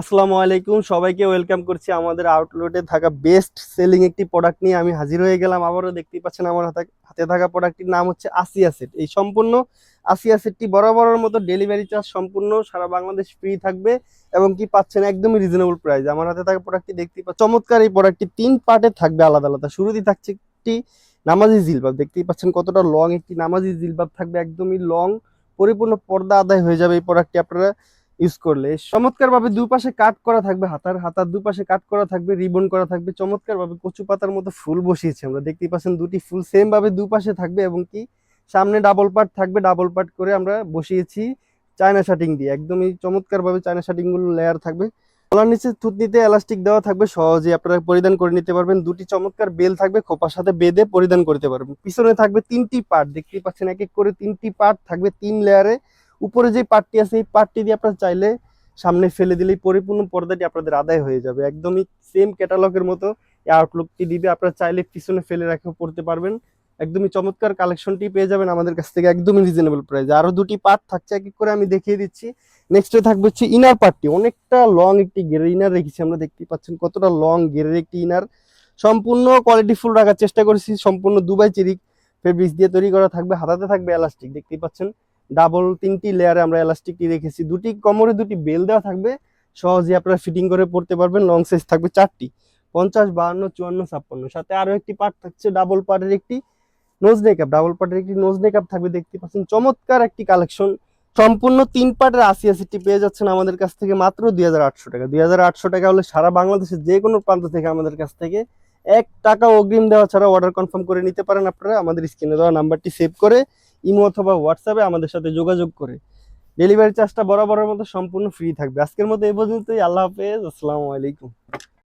আসসালামু আলাইকুম, সবাইকে ওয়েলকাম করছি আমাদের আউটলেটে থাকা বেস্ট সেলিং একটি প্রোডাক্ট নিয়ে। আমি হাজির হয়ে গেলাম আবারও, দেখতেই পাচ্ছেন আমার হাতে থাকা প্রোডাক্টটির নাম হচ্ছে আসিয়া সেট এই সম্পূর্ণ আসিয়া সেটটি বরাবরের মতো ডেলিভারি চার্জ সম্পূর্ণ, সারা বাংলাদেশ ফ্রি থাকবে এবং কি পাচ্ছেন একদমই রিজনেবল প্রাইস আমার হাতে থাকা প্রোডাক্টটি দেখতেই পাচ্ছেন, চমৎকার এই প্রোডাক্টটি তিন পার্টে থাকবে আলাদা আলাদা। শুরুতেই থাকছে একটি নামাজি জিলবাব। দেখতেই পাচ্ছেন কতটা লং একটি নামাজি জিলবাব থাকবে, একদমই লং পরিপূর্ণ পর্দা আদায় হয়ে যাবে এই প্রোডাক্টটি আপনারা ইউজ করলে চমৎকার ভাবে দুপাশে কাট করা থাকবে হাতার হাতার দুপাশে কাট করা থাকবে, রিবন করা থাকবে চমৎকার ভাবে কচু পাতার মতো ফুল বসিয়েছি আমরা। দেখতেই পাচ্ছেন দুটি ফুল সেম ভাবে দুপাশে থাকবে এবং কি সামনে ডাবল পার্ট থাকবে ডাবল পার্ট করে আমরা বসিয়েছি চায়না শাটিং দিয়ে। একদমই চমৎকার ভাবে চায়না শাটিংগুলো লেয়ার থাকবে। গলার নিচে থুতনিতে এলাস্টিক দেওয়া থাকবে সহজে আপনারা পরিধান করে নিতে পারবেন। দুটি চমৎকার বেল থাকবে, খোপার সাথে বেঁধে পরিধান করতে পারবেন। পিছনে থাকবে তিনটি পার্ট দেখতেই পাচ্ছেন এক এক করে তিনটি পার্ট থাকবে তিন লেয়ারে উপরে যে পার্টটি আছে, এই পার্টটি দিয়ে আপনারা চাইলে সামনে ফেলে দিলেই পরিপূর্ণ পর্দাটি আপনাদের আদায় হয়ে যাবে। একদমই সেম ক্যাটালগের মতো আউটলুকটি দিবে। আপনারা চাইলে পিছনে ফেলে রেখেও পড়তে পারবেন। একদমই চমৎকার কালেকশনটি পেয়ে যাবেন আমাদের কাছ থেকে, একদমই রিজনেবল প্রাইস আরও দুটি পার্ট থাকছে, এক এক করে আমি দেখিয়ে দিচ্ছি। নেক্সটে থাকবে হচ্ছে ইনার পার্টটি অনেকটা লং একটি গেরের ইনার রেখেছি, আমরা দেখতেই পাচ্ছেন কতটা লং গেরের একটি ইনার সম্পূর্ণ কোয়ালিটি ফুল রাখার চেষ্টা করেছি, সম্পূর্ণ দুবাই চেরিক ফেব্রিক্স দিয়ে তৈরি করা থাকবে। হাতাতে থাকবে এলাস্টিক দেখতেই পাচ্ছেন। ডাবল তিনটি লেয়ারে আমরা এলাস্টিকটি রেখেছি। দুটি কোমরে দুটি বেল দেওয়া থাকবে। সহজে আপনারা ফিটিং করে পড়তে পারবেন। লং সাইজ থাকবে চারটি। পঞ্চাশ, বাহান্ন, চুয়ান্ন, ছাপ্পান্ন। সাথে আরও একটি পার্ট থাকছে ডাবল পার্টের একটি নোজ মেকআপ ডাবল পার্টের একটি নোজ মেকআপ থাকবে। দেখতে পাচ্ছেন চমৎকার একটি কালেকশন সম্পূর্ণ তিন পার্টের আশি আশিটি পেয়ে যাচ্ছেন আমাদের কাছ থেকে মাত্র দুই হাজার আটশো টাকা। দুই হাজার আটশো টাকা হলে সারা বাংলাদেশের যে কোনো প্রান্ত থেকে আমাদের কাছ থেকে এক টাকা অগ্রিম দেওয়া ছাড়া অর্ডার কনফার্ম করে নিতে পারেন আপনারা। আমাদের স্ক্রিনে দেওয়া নাম্বারটি সেভ করে ইমো অথবা হোয়াটসঅ্যাপে আমাদের সাথে যোগাযোগ করে। ডেলিভারি চার্জটা বরাবরের মতো সম্পূর্ণ ফ্রি থাকবে। আজকের মতো এই পর্যন্তই। আল্লাহ হাফেজ। আসসালামু আলাইকুম।